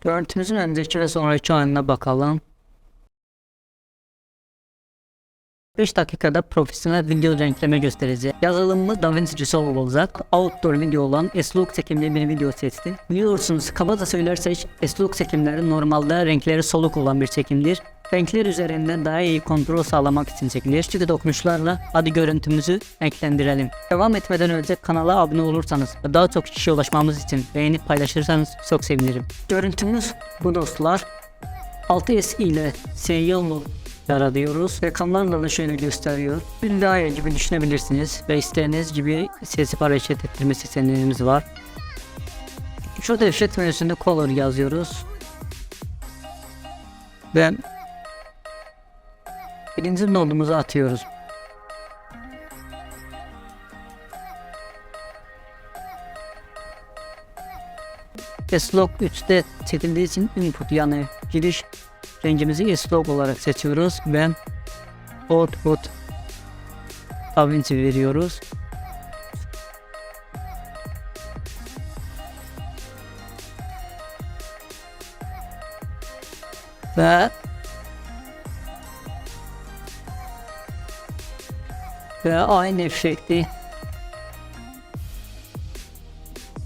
Görüntümüzün önceki ve sonraki haline bakalım. 5 dakikada profesyonel video renkleme göstereceğiz. Yazılımımız DaVinci Resolve olacak. Outdoor video olan S-Look çekimli bir video seçtim. Biliyorsunuz kabaca söylersek S-Look çekimleri normalde renkleri soluk olan bir çekimdir. Renkler üzerinden daha iyi kontrol sağlamak için. Çünkü dokunuşlarla hadi görüntümüzü renklendirelim. Devam etmeden önce kanala abone olursanız ve daha çok kişiye ulaşmamız için beğenip paylaşırsanız çok sevinirim. Görüntümüz bu dostlar. 6S ile serial yaratıyoruz. Rakamlarla da şöyle gösteriyor. Bir daha gibi düşünebilirsiniz ve istediğiniz gibi sesi hareket ettirme seçeneğimiz var. Şurada efekt menüsünde color yazıyoruz. Ve birinci nodumuzu atıyoruz. S-Log 3'te çekildiği için input yani giriş rengimizi S-Log olarak seçiyoruz ve output DaVinci veriyoruz. Ve ve aynı efekti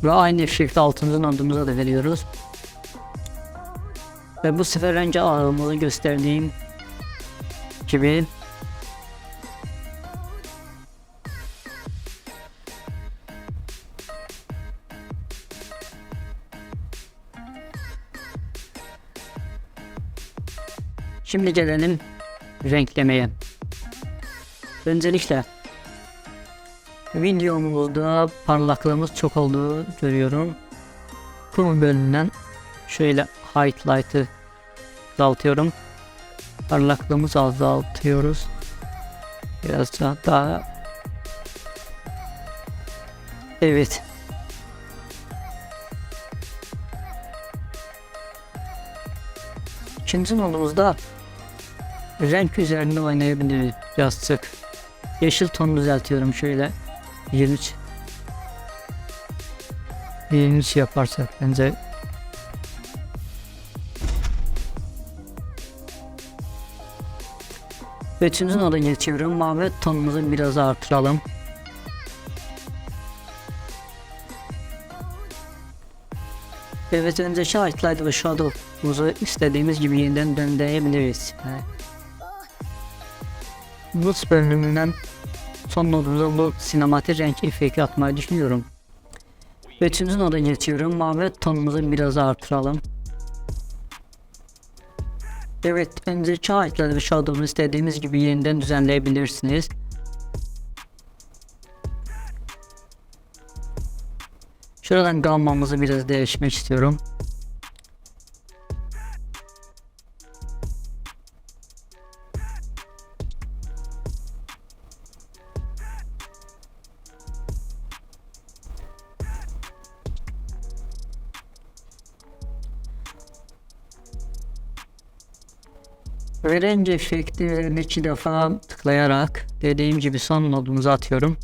ve aynı efekti altından adımıza da veriyoruz. Ve bu sefer önce ağırlığı gösterdiğim gibi Şimdi gelelim renklemeye. Öncelikle videomuzda parlaklığımız çok olduğu görüyorum. Bu bölümden şöyle highlight'ı azaltıyorum. Parlaklığımızı azaltıyoruz. Biraz daha, Evet. İkinci modumuzda renk üzerinde oynayabiliriz birazcık. Yeşil tonu düzeltiyorum şöyle. 23 23 yaparsak bence üçüncü noda geçiyorum. Mavi tonumuzu biraz artıralım. Evet önceki highlight ve shadow'umuzu istediğimiz gibi yeniden döndürebiliriz. He. Bu bölümünden son nodumuza bu sinematik renk efekti atmayı düşünüyorum. Ve üçüncü noda geçiyorum. Mavi tonumuzu biraz artıralım. Evet, önceki ağaçları ve shadow'unu istediğimiz gibi yeniden düzenleyebilirsiniz. Şuradan gammamızı biraz değişmek istiyorum. Ve renk efekti üzerine iki defa tıklayarak dediğim gibi son nodumuzu atıyorum.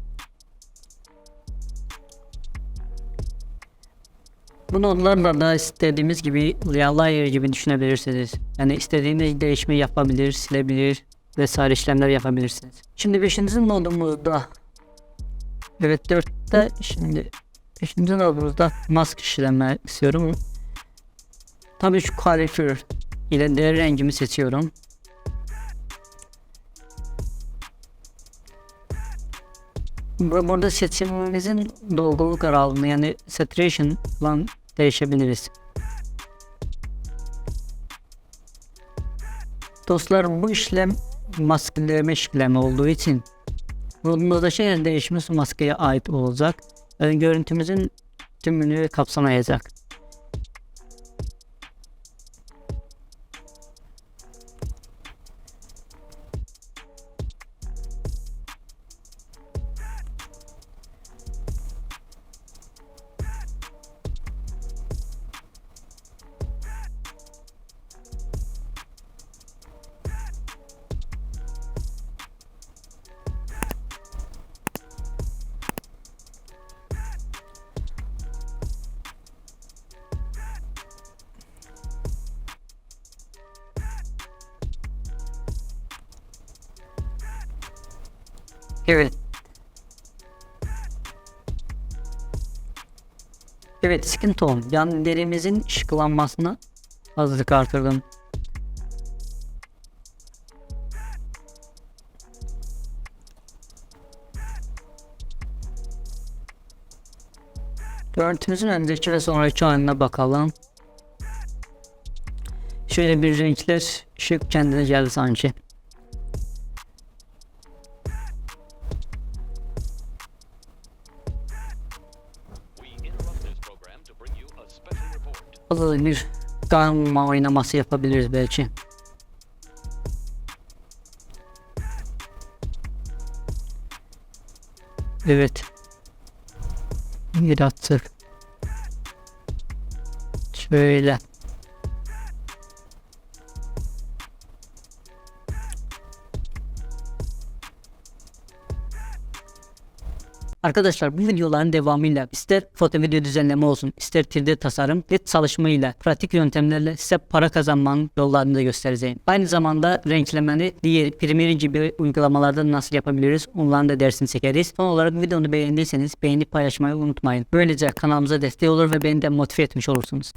Bu nodlarla da istediğimiz gibi layer gibi düşünebilirsiniz. Yani istediğiniz değişimi yapabilir, silebilir vesaire işlemler yapabilirsiniz. Şimdi 5. nodumuzda Evet 4'te şimdi 5. nodumuzda mask işleme istiyorum. Tabii şu kalifür ile de rengimi seçiyorum. Burada seçimimizin dolguluk aralığını yani saturation falan değişebiliriz. Dostlar bu işlem maskeleme işlemi olduğu için burada şey değişmesi maskeye ait olacak. Yani görüntümüzün tümünü kapsamayacak. Evet. Evet skin tone yani derimizin ışıklanmasına hazırlık artırdım. Görüntümüzün önceki ve sonraki haline bakalım. Şöyle bir renkler ışık kendine geldi sanki. Burada bir karma oynaması yapabiliriz belki. Evet. Yarattık. Şöyle. Arkadaşlar bu videoların devamıyla ister foto video düzenleme olsun, ister 3D tasarım ve çalışmayla, pratik yöntemlerle size para kazanmanın yollarını da göstereceğim. Aynı zamanda renklemeni diğer Premiere gibi uygulamalarda nasıl yapabiliriz onların da dersini çekeriz. Son olarak videomu beğendiyseniz beğenip paylaşmayı unutmayın. Böylece kanalımıza destek olur ve beni de motive etmiş olursunuz.